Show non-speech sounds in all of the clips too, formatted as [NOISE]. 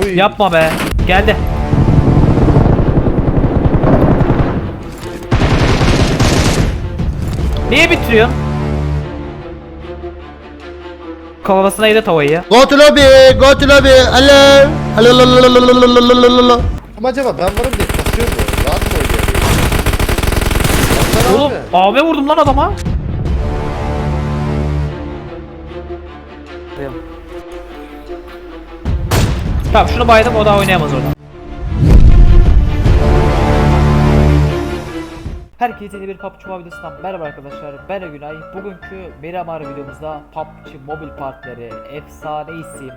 Oy. Yapma be. Geldi. Niye bitiriyorsun? Kovasına yedi tavayı. Go to lobby, go to lobby. Hello. Hello, hello, hello, hello, hello, hello, hello. Ama acaba ben varım diye kasıyor mu? Rahat mı? Oğlum abi vurdum lan adama. Kıyam. Tamam şunu baydım o daha oynayamaz orada. Herkese yeni bir PUBG Mobile videosundan merhaba arkadaşlar. Ben Günay Bugünkü Miramar videomuzda PUBG Mobile Partileri efsane isim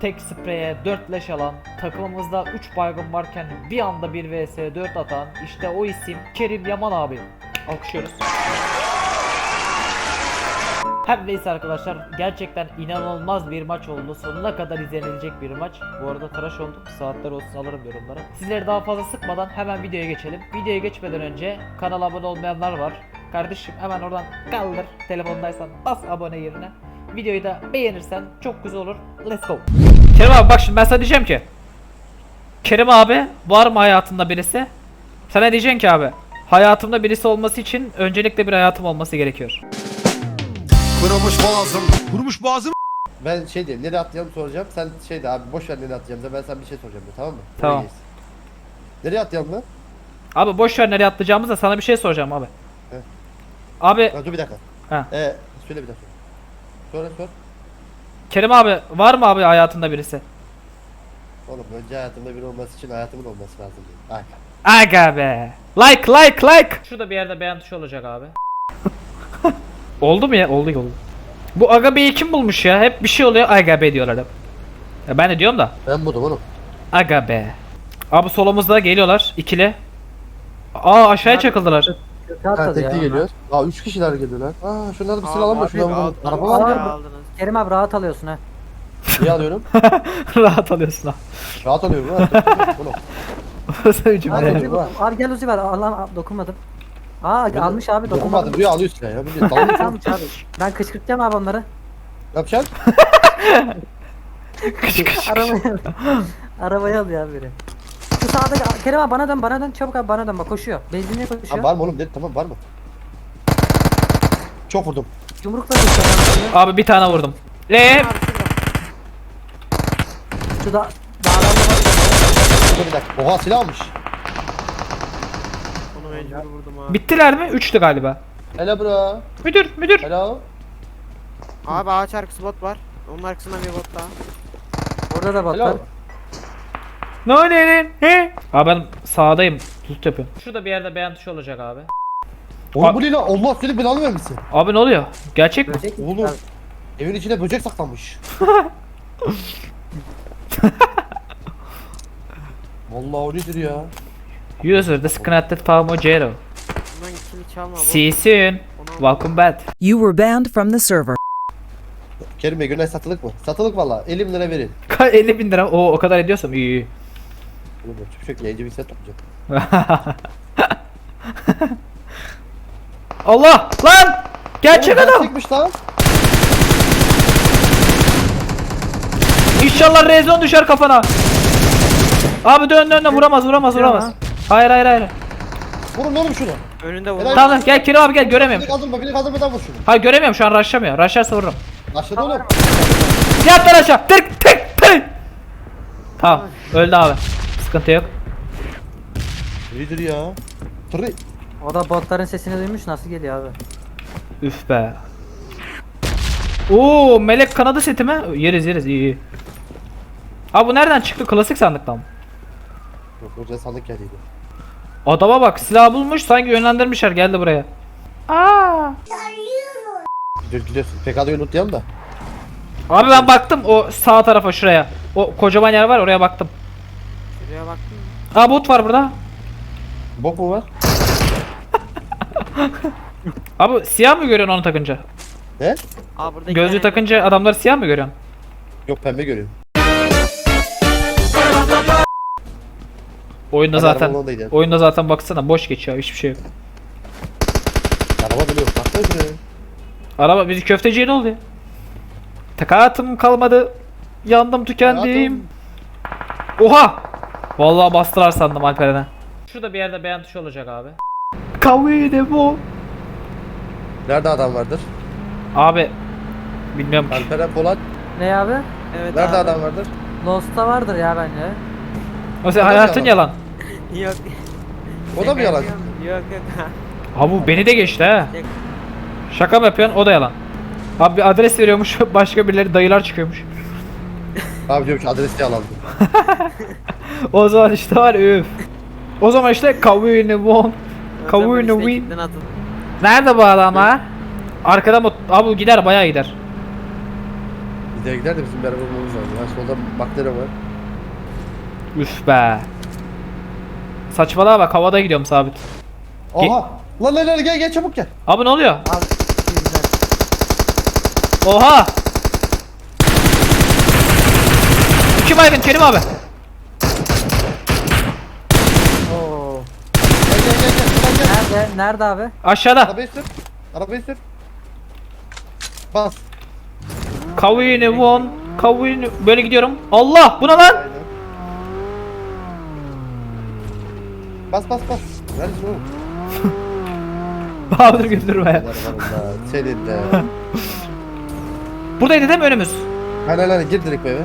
Tek spreye 4 leş alan takımımızda 3 baygın varken bir anda 1 vs 4 atan işte o isim Kerim Yaman abi. Alkışlıyoruz her neyse arkadaşlar gerçekten inanılmaz bir maç oldu. Sonuna kadar izlenilecek bir maç. Bu arada tıraş oldum. Saatler olsun alırım yorumlara. Sizleri daha fazla sıkmadan hemen videoya geçelim. Videoya geçmeden önce kanala abone olmayanlar var. Kardeşim hemen oradan kaldır. Telefondaysan bas abone yerine. Videoyu da beğenirsen çok güzel olur. Let's go. Kerim abi bak şimdi ben sana diyeceğim ki. Kerim abi var mı hayatında birisi? Sana diyeceksin ki abi. Hayatımda birisi olması için öncelikle bir hayatım olması gerekiyor. Kırılmış boğazım Kurumuş boğazım. Ben şey diyeyim nereye atlayalım soracağım. Sen şey de abi boş ver nereye atlayacağım da ben sana bir şey soracağım de, tamam mı? Tamam. Geç. Nereye atlayalım lan? Abi boş ver nereye atlayacağımızı da sana bir şey soracağım abi. Evet. Abi Ha, dur bir dakika. Ha. Ee, söyle bir dakika. Sonra sor. Kerim abi var mı abi hayatında birisi? Oğlum önce hayatımda biri olması için hayatımın olması lazım. Bak. Aga be. Like like like. Şurada bir yerde beğen tuşu olacak abi. [LAUGHS] oldu mu ya? Oldu oldu. Bu Aga Bey'i kim bulmuş ya? Hep bir şey oluyor Aga Bey diyorlar hep. Ya ben de diyorum da. Ben buldum oğlum. Aga be. Abi solumuzda geliyorlar ikili. Aa aşağıya çakıldılar. Ha tekli geliyor. Aa 3 kişiler geliyorlar. Aa şunları bir silah alalım da şundan vuralım. Araba var mı? Kerim abi rahat alıyorsun ha. Niye alıyorum? [LAUGHS] Rahat alıyorsun ha. Rahat alıyorum ha. [LAUGHS] Oğlum. Benim. Uzi var. Abi gel Uzi ver. Allah dokunmadım. Aa almış abi Dokunmadım dokunmadım. diyor alıyor silah ya. Bir de dalga [LAUGHS] Almış abi. Ben kışkırtacağım abi onları. Ne yapacaksın? [LAUGHS] Arabayı Arabayı alıyor abi biri. Şu sağda Kerim abi bana dön bana dön çabuk abi bana dön bak koşuyor. Benzinliğe Ha, koşuyor. var mı oğlum? Dedi, tamam var mı? Çok vurdum. Yumrukla koşuyor. Abi bir tane vurdum. Eee Şu da dağdan Dur bir dakika. Oha silah almış. Mecbur vurdum abi. bittiler mi? Üçtü galiba. Hello bro. Müdür müdür. Hello. Abi ağaç arkası bot var. Onun arkasında bir bot daha. Orada da bot var. Hello. Ne ne ne? He? Abi ben sağdayım. Tut yapıyorum. Şurada bir yerde beğen tuşu olacak abi. Oğlum bu ne lan? Allah seni belanı vermesin. Abi ne oluyor? Gerçek mi? Böcek mi? Oğlum. Abi, Evin içine böcek saklanmış. [LAUGHS] Vallahi o nedir ya? User disconnected from Mojero. See you soon. Welcome back. You were banned from the server. Kerim Bey Günay satılık mı? Satılık valla. 50 bin lira verin. [LAUGHS] 50 bin lira. O o kadar ediyorsam iyi iyi. Oğlum yapacak şey yok. Yayıncı bir set toplayacağım. [LAUGHS] Allah! Lan! Gerçek Oğlum, adam! Gerçekmiş lan. İnşallah rezon düşer kafana. Abi dön dön dön vuramaz vuramaz vuramaz. Hayır hayır hayır. Vurun oğlum şunu. Önünde Helal. vurdum. Tamam gel Kerim abi gel Beni göremiyorum. kaldırma, beni kaldırmadan vur şunu. Hayır göremiyorum şu an rushlamıyor. Rushlarsa vururum. Başladı oğlum. Yat lan aşağı. Tık tık tık. Tamam öldü abi. Sıkıntı yok. Nedir ya? Tırı. O da botların sesini duymuş nasıl geliyor abi? Üf be. Oo melek kanadı seti mi? Yeriz yeriz iyi iyi. Abi bu nereden çıktı? Klasik sandıktan mı? Yok hoca sandık geldiydi. Adama bak silah bulmuş sanki yönlendirmişler geldi buraya. Aa. Gidiyoruz gidiyoruz. PK'da unutlayalım da. Abi ben baktım o sağ tarafa şuraya. O kocaman yer var oraya baktım. Şuraya baktın mı? Aa bot var burada. Bok mu var? [LAUGHS] Abi siyah mı görüyorsun onu takınca? Ne? Aa burada iki Gözlüğü tane- takınca adamları siyah mı görüyorsun? Yok pembe görüyorum. Oyunda Hadi zaten arabanın oradaydı. oyunda zaten baksana boş geçiyor hiçbir şey yok. Araba bile yok. Baksana şuraya. Araba bizi köfteciye ne oldu ya? Takatım kalmadı. Yandım tükendim. Hayatım. Oha! Vallahi bastılar sandım Alperen'e. Şurada bir yerde beğen tuşu olacak abi. Kavga bu. Nerede adam vardır? Abi bilmiyorum ki. Alperen Polat. Ne abi? Evet Nerede abi. adam vardır? Lost'ta vardır ya bence. O senin hayatın yalan. yalan. Yok. O da mı yalan? Yok yok. Abi bu beni de geçti ha. Şaka mı yapıyorsun? O da yalan. Abi bir adres veriyormuş [LAUGHS] başka birileri dayılar çıkıyormuş. Abi diyorum ki adresi yalandı. [LAUGHS] O zaman işte var üf. O zaman işte kavuyunu won. Kavuyunu win. Nerede bu adam ha? Arkada mı? Abi gider bayağı gider. Gider gider de bizim beraber olmamız lazım. Ya solda bakteri var. Üf be. Saçmalama bak havada gidiyorum sabit. Oha! Lan lan lan gel gel çabuk gel. Abi ne oluyor? Abi güzel. Oha! İki baygın Kerim abi. Oo. Gel gel gel gel. Gel gel. Nerede? Nerede abi? Aşağıda. Arabayı sür. Arabayı sür. Bas. Kavuyunu won. Kavuyunu böyle gidiyorum. Allah bu ne lan? Bas bas bas. Neredesin [LAUGHS] oğlum? Bahadır güldürme. Var var Senin de. [LAUGHS] Buradaydı değil mi önümüz? Aynen aynen gir direkt bu eve.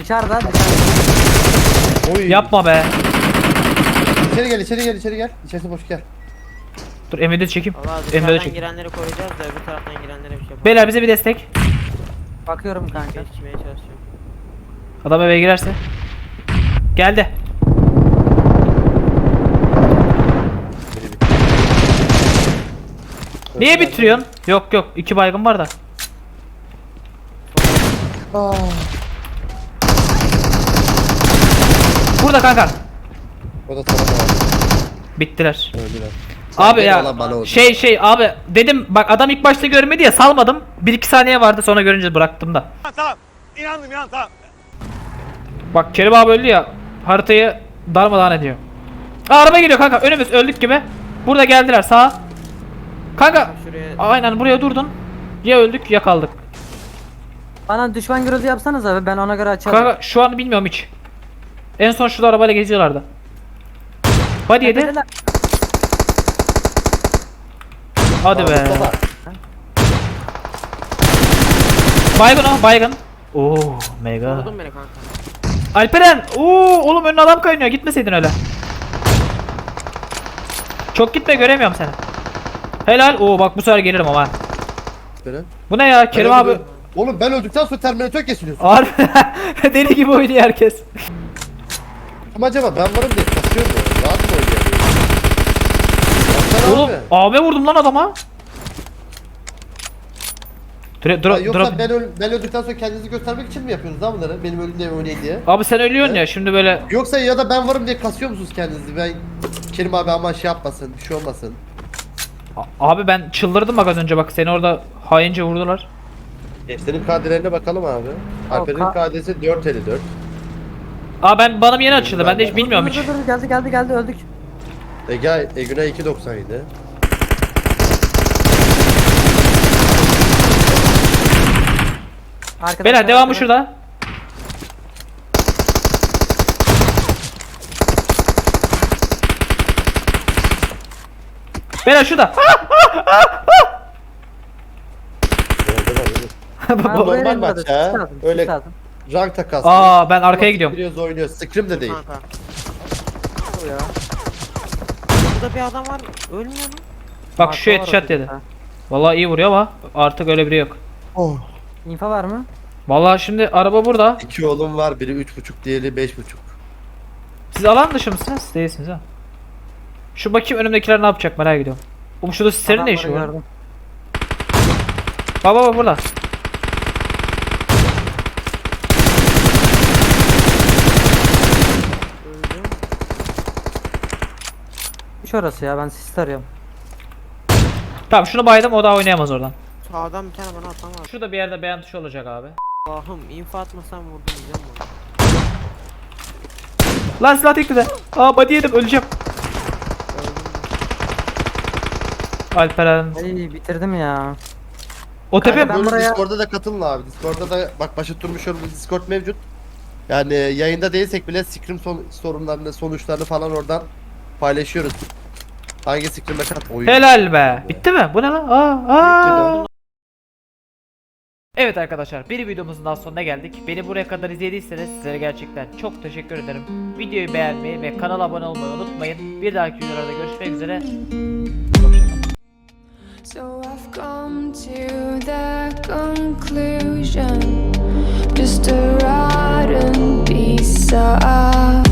Dışarıda. dışarıda. Oy. Yapma be. İçeri gel içeri gel içeri gel. İçerisi boş gel. Dur Emre'de çekeyim. Valla Emre'de dışarıdan çek. girenleri koruyacağız da öbür taraftan girenlere bir şey yapalım. Beyler bize bir destek. Bakıyorum kanka. Geçmeye çalışıyorum. Adam eve girerse. Geldi. Niye bitiriyorsun? Yok yok iki baygın var da. Aa. Burada kanka. O da var. Bittiler. Öldüler. Abi ya bana bana oldu. şey şey abi dedim bak adam ilk başta görmedi ya salmadım. 1-2 saniye vardı sonra görünce bıraktım da. Tamam. İnandım inan tamam. Bak Kerim abi öldü ya haritayı darmadağın ediyor. Aa, araba geliyor kanka önümüz öldük gibi. Burada geldiler sağa. Kanka Şuraya aynen buraya durdun. Ya öldük ya kaldık. Bana düşman görüldü yapsanız abi ben ona göre açarım. Kanka şu an bilmiyorum hiç. En son şurada arabayla geziyorlardı. Hadi yedi. Hadi be. Baygın o baygın. Oo mega. vurdun beni kanka. Alperen! Oo oğlum önüne adam kaynıyor. Gitmeseydin öyle. Çok gitme göremiyorum seni. Helal. Oo bak bu sefer gelirim ama. Beren. Bu ne ya Kerim abi? öldüm. Oğlum ben öldükten sonra Terminator kesiliyorsun. Harbi [LAUGHS] deli gibi oynuyor herkes. Ama acaba ben varım diye kasıyor mu? Rahat mı oynuyor? Oğlum abi. abi vurdum lan adama. Dur, dur, Ya dur. yoksa ben, öl ben öldükten sonra kendinizi göstermek için mi yapıyorsunuz lan bunları? Benim ölümde oynayın diye. Abi sen ölüyorsun ya şimdi böyle. Yoksa ya da ben varım diye kasıyor musunuz kendinizi? Ben Kerim abi aman şey yapmasın, bir şey olmasın. A- Abi ben çıldırdım bak az önce bak seni orada haince vurdular. Gençlerin KD'lerine bakalım abi. Alper'in Ka- KD'si 454. Aa ben bana yeni açıldı ben de hiç bilmiyorum Dur, hiç. dur, dur, geldi geldi geldi öldük. Ege, Egüne 297. Arkadaşlar, Beyler devamı arkadaşlar. şurada. Beyler şurada. [LAUGHS] Buraya normal da maç ya. Öyle-. Rank takas. Aa ben arkaya gidiyorum. Giriyoruz oynuyoruz. Scrim de değil. Kanka. Burada bir adam var. Ölmüyor mu? Bak şu Arka var headshot orada. dedi. Ha. Vallahi iyi vuruyor ama artık öyle biri yok. Oh. İnfo var mı? Vallahi şimdi araba burada. İki oğlum var. Biri 3.5 diğeri 5.5. Siz alan dışı mısınız? Değilsiniz ha. Şu bakayım önümdekiler ne yapacak merak ediyorum. Oğlum şurada sislerin ne işi var? bak bak burada. Şu orası ya ben sis arıyorum. Tamam şunu baydım o daha oynayamaz oradan. Sağdan bir tane bana atan var. Şurada bir yerde beğen tuşu olacak abi. Allah'ım info atmasam vurdum biliyor musun? Lan silah tekli de. Aa body yedim öleceğim. Alperen. Ay bitirdim ya. O tepe Ben Böyle buraya- Discord'da da katılın abi. Discord'da da bak başa durmuş yorumda Discord mevcut. Yani yayında değilsek bile scrim son, sorunlarını, sonuçlarını falan oradan paylaşıyoruz. Hangi scrim'e kat oyun. Helal be. Bitti mi? Bu ne lan? Aa, aa. Evet arkadaşlar bir videomuzun daha sonuna geldik. Beni buraya kadar izlediyseniz sizlere gerçekten çok teşekkür ederim. Videoyu beğenmeyi ve kanala abone olmayı unutmayın. Bir dahaki videolarda görüşmek üzere. So I've come to the conclusion just a rotten piece of